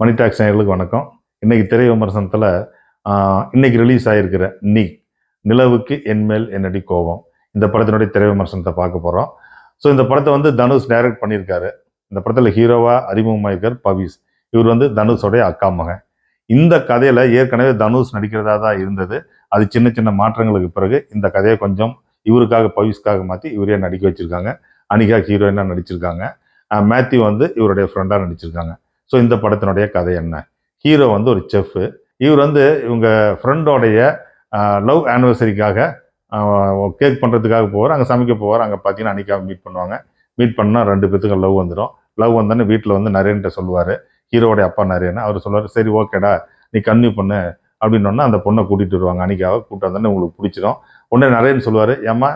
மணி tax நேயர்களுக்கு வணக்கம். இன்னைக்கு திரை விமர்சனத்தில் இன்னைக்கு ரிலீஸ் ஆகிருக்கிற நீ நிலவுக்கு என்மேல் என்னடி கோபம்? இந்த படத்தினுடைய திரை விமர்சனத்தை பார்க்க போகிறோம் ஸோ இந்த படத்தை வந்து தனுஷ் டைரக்ட் பண்ணியிருக்காரு. இந்த படத்தில் ஹீரோவாக அறிமுகமாயிருக்கார் பவிஸ். இவர் வந்து தனுஷோடைய அக்கா மகன். இந்த கதையில் ஏற்கனவே தனுஷ் நடிக்கிறதா தான் இருந்தது. அது சின்ன சின்ன மாற்றங்களுக்கு பிறகு இந்த கதையை கொஞ்சம் இவருக்காக பவிஸ்க்காக மாற்றி இவரே நடிக்க வச்சுருக்காங்க. அனிகா ஹீரோயினாக நடிச்சிருக்காங்க. மேத்யூ வந்து இவருடைய ஃப்ரெண்டாக நடிச்சிருக்காங்க. ஸோ இந்த படத்தினுடைய கதை என்ன? ஹீரோ வந்து ஒரு செஃப்பு இவர் வந்து இவங்க ஃப்ரெண்டோடைய லவ் ஆனிவர்சரிக்காக கேக் பண்ணுறதுக்காக போவார். அங்கே சமைக்க போவார். அங்கே பார்த்தீங்கன்னா அன்றைக்கி மீட் பண்ணுவாங்க. மீட் பண்ணால் ரெண்டு பேத்துக்கும் லவ் வந்துடும் லவ் வந்தோடனே வீட்டில் வந்து நரேன்ட்ட சொல்லுவார். ஹீரோடைய அப்பா நரேன் அவர் சொல்லுவார் சரி ஓகேடா நீ கன்னியூ பண்ணு. அப்படின்னோடனே அந்த பொண்ணை கூட்டிகிட்டு வருவாங்க. அன்றைக்காக கூட்டம் வந்தோடனே உங்களுக்கு பிடிச்சிடும் உடனே நரேன் சொல்லுவார் ஏம்மா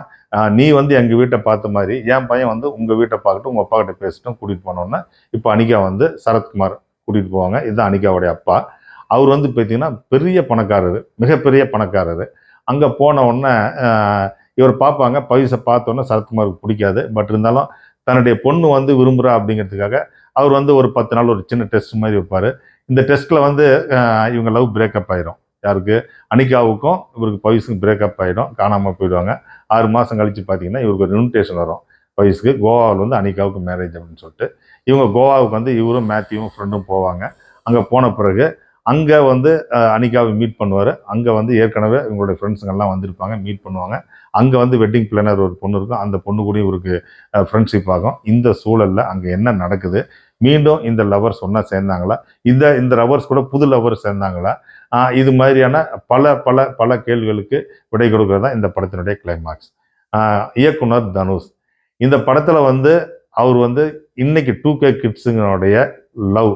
நீ வந்து எங்கள் வீட்டை பார்த்த மாதிரி என் பையன் வந்து உங்கள் வீட்டை பார்க்கட்டும் உங்கள் அப்பா கிட்ட பேசிட்டும் கூட்டிகிட்டு போனோன்னே இப்போ அனிகா வந்து சரத்குமார் கூட்டிகிட்டு போவாங்க. இதுதான் அனிகாவுடைய அப்பா. அவர் வந்து பார்த்தீங்கன்னா பெரிய பணக்காரர் மிகப்பெரிய பணக்காரர். அங்கே போன உடனே இவர் பார்ப்பாங்க. பைசை பார்த்தோன்னே சரத்குமாருக்கு பிடிக்காது. பட் இருந்தாலும் தன்னுடைய பொண்ணு வந்து விரும்புகிறா அப்படிங்கிறதுக்காக அவர் வந்து ஒரு பத்து நாள் ஒரு சின்ன டெஸ்ட் மாதிரி வைப்பார். இந்த டெஸ்ட்டில் வந்து இவங்க லவ் பிரேக்கப் ஆயிரும். யாருக்கு? அனிகாவுக்கும் இவருக்கு பவிஸுக்கும் பிரேக்கப் ஆகிடும் காணாமல் போயிடுவாங்க. ஆறு மாதம் கழித்து பார்த்தீங்கன்னா இவருக்கு ஒரு இன்விடேஷன் வரும். வயசுக்கு கோவாவில் வந்து அனிகாவுக்கு மேரேஜ் அப்படின்னு சொல்லிட்டு. இவங்க கோவாவுக்கு வந்து இவரும் மேத்யூவும் ஃப்ரெண்டும் போவாங்க. அங்கே போன பிறகு அங்கே வந்து அனிகாவை மீட் பண்ணுவார். அங்கே வந்து ஏற்கனவே இவங்களுடைய ஃப்ரெண்ட்ஸுங்கெல்லாம் வந்திருப்பாங்க. மீட் பண்ணுவாங்க. அங்கே வந்து வெட்டிங் பிளானர் ஒரு பொண்ணு இருக்கும். அந்த பொண்ணு கூட இவருக்கு ஃப்ரெண்ட்ஷிப் ஆகும். இந்த சூழலில் அங்கே என்ன நடக்குது? மீண்டும் இந்த லவர்ஸ் ஒன்றா சேர்ந்தாங்களா? இந்த இந்த லவர்ஸ் கூட புது லவர்ஸ் சேர்ந்தாங்களா? இது மாதிரியான பல பல பல கேள்விகளுக்கு விடை கொடுக்குறது தான் இந்த படத்தினுடைய கிளைமாக்ஸ் இயக்குனர் தனுஷ். இந்த படத்தில் வந்து அவர் வந்து இன்னைக்கு டூ கே கிட்ஸுங்களுடைய லவ்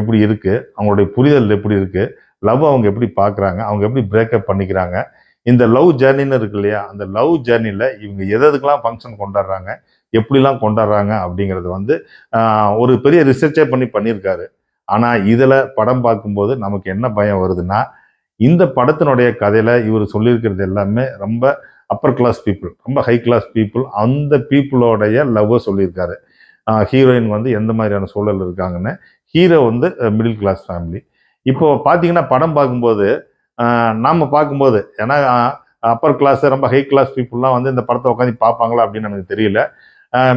எப்படி இருக்குது அவங்களுடைய புரிதல் எப்படி இருக்குது லவ் அவங்க எப்படி பார்க்குறாங்க அவங்க எப்படி பிரேக்கப் பண்ணிக்கிறாங்க? இந்த லவ் ஜேர்னின்னு இருக்கு இல்லையா? அந்த லவ் ஜேர்னியில் இவங்க எதுக்கெல்லாம் ஃபங்க்ஷன் கொண்டாடுறாங்க? எப்படிலாம் கொண்டாடுறாங்க அப்படிங்கிறது வந்து ஒரு பெரிய ரிசர்ச்சே பண்ணி பண்ணியிருக்காரு. ஆனால் இதில் படம் பார்க்கும்போது நமக்கு என்ன பயம் வருதுன்னா இந்த படத்தினுடைய கதையில் இவர் சொல்லியிருக்கிறது எல்லாமே ரொம்ப அப்பர் கிளாஸ் பீப்புள் ரொம்ப ஹை கிளாஸ் பீப்புள் அந்த பீப்புளோடைய லவ்வை சொல்லியிருக்காரு. ஹீரோயின் வந்து எந்த மாதிரியான சூழல் இருக்காங்கன்னு. ஹீரோ வந்து மிடில் கிளாஸ் ஃபேமிலி இப்போ பார்த்தீங்கன்னா படம் பார்க்கும்போது நாம் பார்க்கும்போது ஏன்னா அப்பர் கிளாஸ் ரொம்ப ஹை கிளாஸ் பீப்புளெலாம் வந்து இந்த படத்தை உட்காந்து பார்ப்பாங்களா அப்படின்னு எனக்கு தெரியல.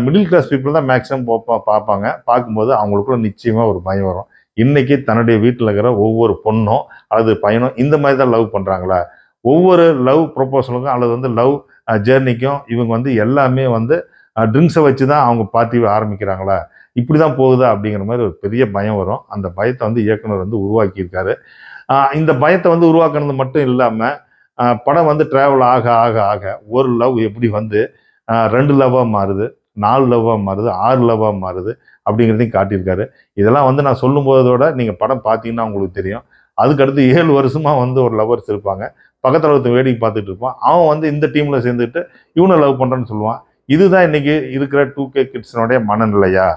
மிடில் கிளாஸ் பீப்புள் தான் மேக்ஸிமம் பார்ப்பாங்க. பார்க்கும்போது அவங்களுக்குள்ள நிச்சயமாக ஒரு பயம் வரும். இன்றைக்கி தன்னுடைய வீட்டில் இருக்கிற ஒவ்வொரு பொண்ணும் அல்லது பையனும் இந்த மாதிரி தான் லவ் பண்ணுறாங்களா ஒவ்வொரு லவ் ப்ரொப்போசலுக்கும் அல்லது வந்து லவ் ஜேர்னிக்கும் இவங்க வந்து எல்லாமே வந்து ட்ரிங்க்ஸை வச்சு தான் அவங்க பார்ட்டி ஆரம்பிக்கிறாங்களா? இப்படி தான் போகுதா அப்படிங்கிற மாதிரி ஒரு பெரிய பயம் வரும். அந்த பயத்தை வந்து இயக்குனர் வந்து உருவாக்கியிருக்காரு. இந்த பயத்தை வந்து உருவாக்குனது மட்டும் இல்லாமல் படம் வந்து ட்ராவல் ஆக ஆக ஆக ஒரு லவ் எப்படி வந்து ரெண்டு லவ்வாக மாறுது. நாலு லவ்வாக மாறுது ஆறு லவ்வாக மாறுது அப்படிங்கிறதையும் காட்டியிருக்காரு. இதெல்லாம் வந்து நான் சொல்லும் போதோட நீங்கள் படம் பார்த்தீங்கன்னா உங்களுக்கு தெரியும். அதுக்கடுத்து ஏழு வருஷமாக வந்து ஒரு லவ்வர்ஸ் இருப்பாங்க. பக்கத்தில் ஒருத்தர் வேடிக்கை பார்த்துட்டு இருப்பான். அவன் வந்து இந்த டீமில் சேர்ந்துட்டு இவனை லவ் பண்ணுறேன்னு சொல்லுவான். இதுதான் இன்றைக்கி இருக்கிற டூ கே கிட்ஸினுடைய மனநிலையா?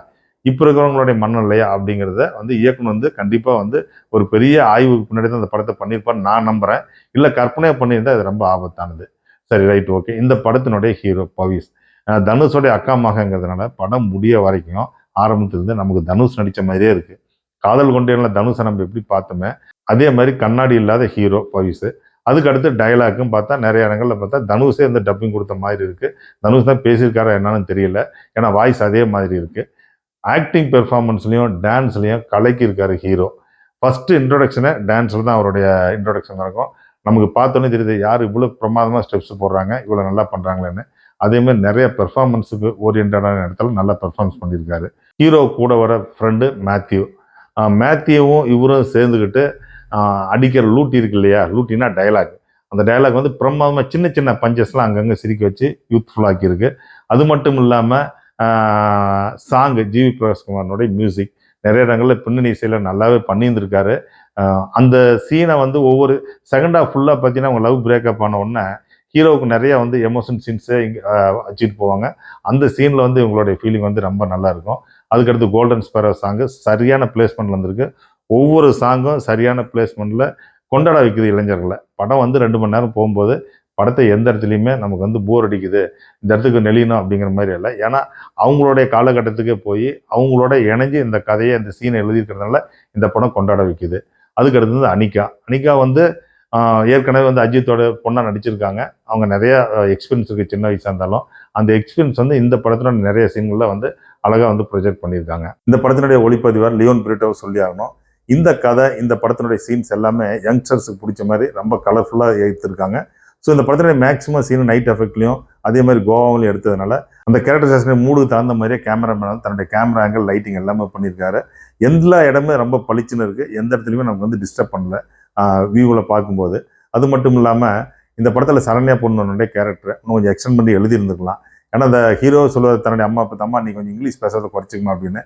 இப்போ இருக்கிறவங்களுடைய மனநிலையா அப்படிங்கிறத வந்து இயக்குனர் வந்து கண்டிப்பாக வந்து ஒரு பெரிய ஆய்வுக்கு பின்னாடி தான் அந்த படத்தை பண்ணியிருப்பான்னு நான் நம்புகிறேன் இல்லை கற்பனையாக பண்ணியிருந்தால் அது ரொம்ப ஆபத்தானது. சரி ரைட் ஓகே இந்த படத்தினுடைய ஹீரோ பவிஸ். தனுஷோடைய அக்கா மகங்கிறதுனால படம் முடிய வரைக்கும் ஆரம்பத்திலிருந்து நமக்கு தனுஷ் நடித்த மாதிரியே இருக்குது காதல் கொண்டேனில் தனுஷை நம்ம எப்படி பார்த்தோமே அதே மாதிரி கண்ணாடி இல்லாத ஹீரோ பவிஸு அதுக்கு அடுத்து பார்த்தா நிறைய இடங்கள்ல பார்த்தா தனுஷே இந்த டப்பிங் கொடுத்த மாதிரி இருக்குது தனுஷ் தான் பேசியிருக்காரா என்னன்னு தெரியல. ஏன்னா வாய்ஸ் அதே மாதிரி இருக்குது ஆக்டிங் பெர்ஃபார்மன்ஸ்லையும் டான்ஸ்லையும் கலக்கி இருக்காரு ஹீரோ. ஃபஸ்ட்டு இன்ட்ரொடக்ஷனை டான்ஸில் தான் அவருடைய இன்ட்ரொடக்ஷன் நடக்கும் நமக்கு பார்த்தோன்னே தெரியுது யார் இவ்வளோ பிரமாதமாக ஸ்டெப்ஸ் போடுறாங்க இவ்வளோ நல்லா பண்ணுறாங்களேன்னு அதேமாதிரி நிறைய பெர்ஃபார்மன்ஸுக்கு ஓரியன்டான இடத்துல நல்லா பெர்ஃபார்மன்ஸ் பண்ணியிருக்காரு. ஹீரோ கூட வர ஃப்ரெண்டு மேத்யூ மேத்யூவும் இவரும் சேர்ந்துக்கிட்டு அடிக்கிற லூட்டி இருக்கு இல்லையா? லூட்டினா டயலாக் அந்த டயலாக் வந்து பிரமாதமாக சின்ன சின்ன பஞ்சஸ்லாம் அங்கங்கே சிரிக்க வச்சு யூத்ஃபுல்லாக்கியிருக்கு அது மட்டும் இல்லாமல் சாங்கு ஜிவி பிரகாஷ்குமாரனுடைய மியூசிக் நிறைய இடங்களில் பின்னணி இசையில் நல்லாவே பண்ணியிருந்திருக்காரு. அந்த சீனை வந்து ஒவ்வொரு செகண்ட் ஹாஃப் ஃபுல்லாக பார்த்தீங்கன்னா அவங்க லவ் பிரேக்கப் ஆன உடனே ஹீரோவுக்கு நிறைய வந்து எமோஷன் சீன்ஸே இங்கே வச்சுட்டு போவாங்க. அந்த சீனில் வந்து இவங்களுடைய ஃபீலிங் வந்து ரொம்ப நல்லாயிருக்கும் அதுக்கடுத்து கோல்டன் ஸ்பேரோ சாங்கு சரியான பிளேஸ்மெண்ட்ல வந்திருக்கு. ஒவ்வொரு சாங்கும் சரியான பிளேஸ்மெண்ட்ல கொண்டாட வைக்குது இளைஞர்களை. படம் வந்து ரெண்டு மணி நேரம் போகும்போது படத்தை எந்த இடத்துலையுமே நமக்கு வந்து போர் அடிக்குது. இந்த இடத்துக்கு நெளியணும் அப்படிங்கிற மாதிரி இல்லை. ஏன்னா அவங்களுடைய காலகட்டத்துக்கே போய் அவங்களோட இணைஞ்சு இந்த கதையை இந்த சீனை எழுதியிருக்கிறதுனால இந்த படம் கொண்டாட வைக்குது. அதுக்கு அடுத்தது அனிகா. அனிகா வந்து ஏற்கனவே வந்து அஜித்தோட பொண்ணாக நடிச்சிருக்காங்க. அவங்க நிறையா எக்ஸ்பீரியன்ஸ் இருக்குது சின்ன வயசாக இருந்தாலும். அந்த எக்ஸ்பீரியன்ஸ் வந்து இந்த படத்தினோட நிறைய சீன்களில் வந்து அழகாக வந்து ப்ரொஜெக்ட் பண்ணியிருக்காங்க. இந்த படத்தினுடைய ஒளிப்பதிவார் லியோன் பிரிட்டோ சொல்லி ஆகணும். இந்த கதை இந்த படத்தினுடைய சீன்ஸ் எல்லாமே யங்ஸ்டர்ஸுக்கு பிடிச்ச மாதிரி ரொம்ப கலர்ஃபுல்லாக எடுத்திருக்காங்க. ஸோ இந்த படத்தினுடைய மேக்ஸிமம் சீன் நைட் எஃபெக்ட்லையும் அதே மாதிரி கோவாவிலையும் எடுத்ததுனால அந்த கேரக்டரைசேஷன் மூடுக்கு தகுந்த மாதிரியே கேமராமேன் தன்னுடைய கேமரா ஆங்கிள் லைட்டிங் எல்லாமே பண்ணியிருக்காரு. எல்லா இடமே ரொம்ப பளிச்சுன்னு இருக்குது எந்த இடத்துலையுமே நமக்கு வந்து டிஸ்டர்ப் பண்ணல. வியூவில் பார்க்கும்போது. அது மட்டும் இல்லாமல் இந்த படத்தில் சரண்யா பொண்ணுடைய கேரக்டர் இன்னும் கொஞ்சம் எக்ஸ்டெண்ட் பண்ணி எழுதியிருந்துருக்கலாம். ஏன்னா அந்த ஹீரோ சொல்லுவார் தன்னுடைய அம்மா அப்பா அம்மா நீ கொஞ்சம் இங்கிலீஷ் பேசுறதை குறைச்சிக்கணும் அப்படின்னு.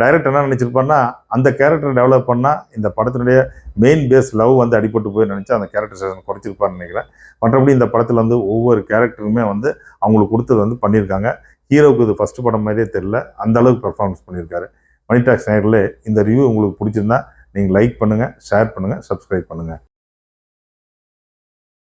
டைரக்டர் என்ன நினச்சிருப்பாருன்னா அந்த கேரக்டர் டெவலப் பண்ணால் இந்த படத்தினுடைய மெயின் பேஸ் லவ் வந்து அடிபட்டு போய் நினச்சி அந்த கேரக்டர் குறைச்சிருப்பாருன்னு நினைக்கிறேன். மற்றபடி இந்த படத்தில் வந்து ஒவ்வொரு கேரக்டருமே வந்து அவங்களுக்கு கொடுத்தது வந்து பண்ணியிருக்காங்க. ஹீரோவுக்கு இது ஃபஸ்ட்டு படம் மாதிரியே தெரியல. அந்த அளவுக்கு பெர்ஃபார்மன்ஸ் பண்ணியிருக்காரு. மணிடாக்ஸ் நேரில் இந்த ரிவ்யூ உங்களுக்கு பிடிச்சிருந்தா நீங்கள் லைக் பண்ணுங்கள் ஷேர் பண்ணுங்கள் சப்ஸ்கிரைப் பண்ணுங்கள்